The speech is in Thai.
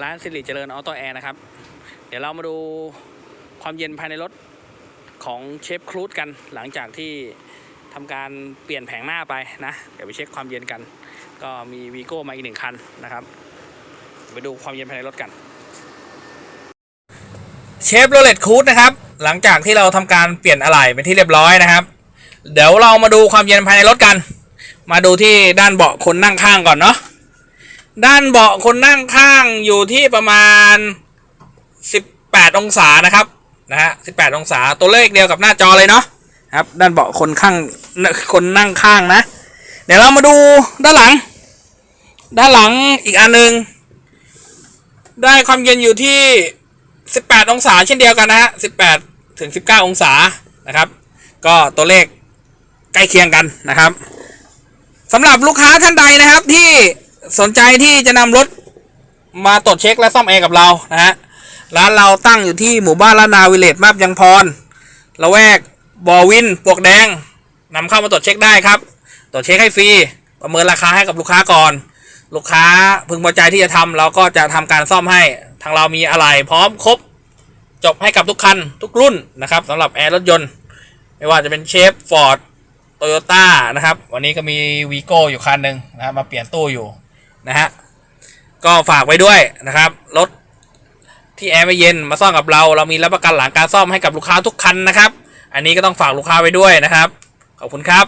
ร้านสิริเจริญออโต้แอร์นะครับ เดี๋ยวเรามาดูความเย็นภายในรถของเชฟครูดกัน หลังจากที่ทำการเปลี่ยนแผงหน้าไปนะ เดี๋ยวไปเช็คความเย็นกัน ก็มีวีโก้มาอีกหนึ่งคันนะครับไปดูความเย็นภายในรถกันเชฟโรเลตคูดนะครับ หลังจากที่เราทำการเปลี่ยนอะไหล่เป็นที่เรียบร้อยนะครับ เดี๋ยวเรามาดูความเย็นภายในรถกัน มาดูที่ด้านเบาะคนนั่งข้างก่อนเนาะ ด้านเบาะคนนั่งข้างอยู่ที่ประมาณ 18 องศานะครับนะฮะ18 องศาตัวเลขเดียวกับหน้าจอเลยเนาะครับ ด้านเบาะคนข้างคนนั่งข้างนะ เดี๋ยวเรามาดูด้านหลัง ด้านหลังอีกอันหนึ่งได้ความเย็นอยู่ที่ 18 องศาเช่นเดียวกันนะฮะ 18 ถึง 19 องศานะครับ ก็ตัวเลขใกล้เคียงกันนะครับสำหรับลูกค้าท่านใดนะครับที่ สนใจที่จะนำรถมาตรวจเช็คและซ่อมแอร์กับเรานะฮะร้านเราตั้งอยู่ที่หมู่บ้านละนาวิเลตมาบยังพรละแวกบอวินปลวกแดงนำเข้ามาตรวจเช็คได้ครับ ตรวจเช็คให้ฟรีประเมินราคาให้กับลูกค้าก่อน ลูกค้าพึงพอใจที่จะทำเราก็จะทำการซ่อมให้ทางเรามีอะไรพร้อมครบจบให้กับทุกคันทุกรุ่นนะครับสำหรับแอร์รถยนต์ ไม่ว่าจะเป็นเชฟฟอร์ดโตโยต้านะครับ วันนี้ก็มีวีโก้อยู่คันหนึ่งนะครับมาเปลี่ยนตู้อยู่ นะฮะก็ฝากไว้ด้วยนะครับรถที่แอร์ไม่เย็นมาซ่อมกับเรา เรามีรับประกันหลังการซ่อมให้กับลูกค้าทุกคันนะครับ อันนี้ก็ต้องฝากลูกค้าไว้ด้วยนะครับ ขอบคุณครับ